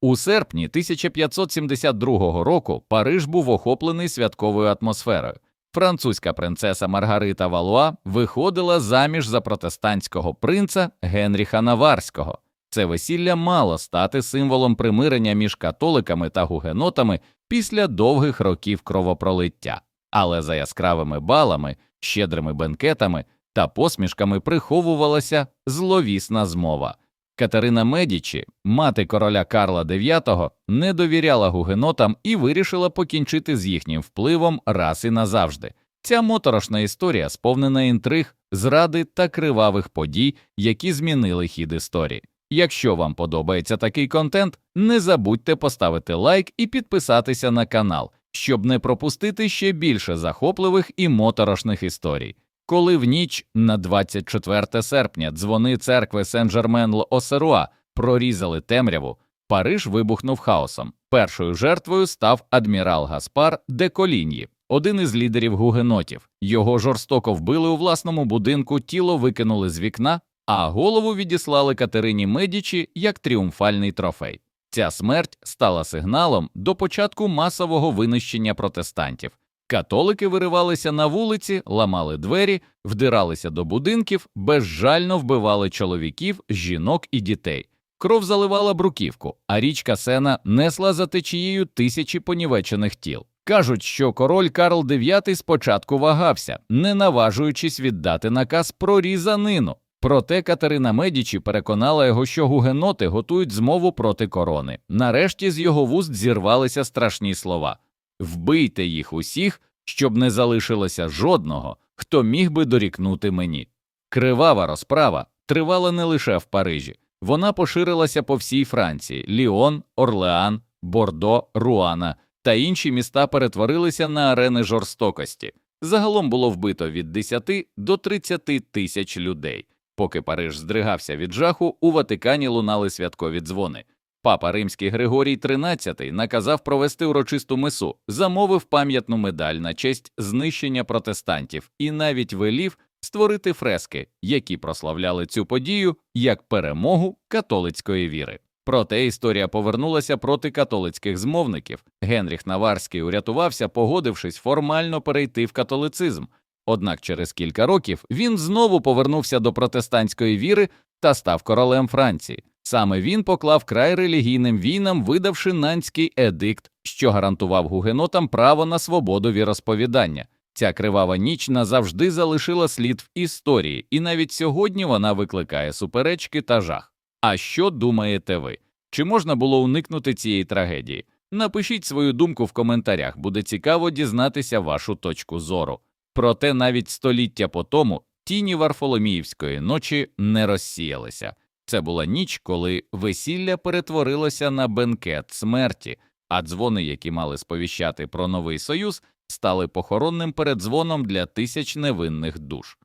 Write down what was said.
У серпні 1572 року Париж був охоплений святковою атмосферою. Французька принцеса Маргарита Валуа виходила заміж за протестантського принца Генріха Наварського. Це весілля мало стати символом примирення між католиками та гугенотами після довгих років кровопролиття, але за яскравими балами, щедрими бенкетами та посмішками приховувалася зловісна змова. Катерина Медічі, мати короля Карла IX, не довіряла гугенотам і вирішила покінчити з їхнім впливом раз і назавжди. Ця моторошна історія сповнена інтриг, зради та кривавих подій, які змінили хід історії. Якщо вам подобається такий контент, не забудьте поставити лайк і підписатися на канал, щоб не пропустити ще більше захопливих і моторошних історій. Коли в ніч на 24 серпня дзвони церкви Сен-Жермен-Л-Осеруа прорізали темряву, Париж вибухнув хаосом. Першою жертвою став адмірал Гаспар де Коліньї, один із лідерів гугенотів. Його жорстоко вбили у власному будинку, тіло викинули з вікна, а голову відіслали Катерині Медічі як тріумфальний трофей. Ця смерть стала сигналом до початку масового винищення протестантів. Католики виривалися на вулиці, ламали двері, вдиралися до будинків, безжально вбивали чоловіків, жінок і дітей. Кров заливала бруківку, а річка Сена несла за течією тисячі понівечених тіл. Кажуть, що король Карл IX спочатку вагався, не наважуючись віддати наказ про різанину. Проте Катерина Медічі переконала його, що гугеноти готують змову проти корони. Нарешті з його вуст зірвалися страшні слова вбийте їх усіх, щоб не залишилося жодного, хто міг би дорікнути мені. Кривава розправа тривала не лише в Парижі, вона поширилася по всій Франції: Ліон, Орлеан, Бордо, Руана та інші міста перетворилися на арени жорстокості. Загалом було вбито від 10 до 30 тисяч людей. Поки Париж здригався від жаху, у Ватикані лунали святкові дзвони. Папа Римський Григорій XIII наказав провести урочисту мису, замовив пам'ятну медаль на честь знищення протестантів і навіть велів створити фрески, які прославляли цю подію як перемогу католицької віри. Проте історія повернулася проти католицьких змовників. Генріх Наварський урятувався, погодившись формально перейти в католицизм. Однак через кілька років він знову повернувся до протестантської віри та став королем Франції. Саме він поклав край релігійним війнам, видавши нанський едикт, що гарантував гугенотам право на свободу віросповідання. Ця кривава ніч назавжди залишила слід в історії, і навіть сьогодні вона викликає суперечки та жах. А що думаєте ви? Чи можна було уникнути цієї трагедії? Напишіть свою думку в коментарях, буде цікаво дізнатися вашу точку зору. Проте навіть століття по тому тіні Варфоломіївської ночі не розсіялися. Це була ніч, коли весілля перетворилося на бенкет смерті, а дзвони, які мали сповіщати про новий союз, стали похоронним передзвоном для тисяч невинних душ.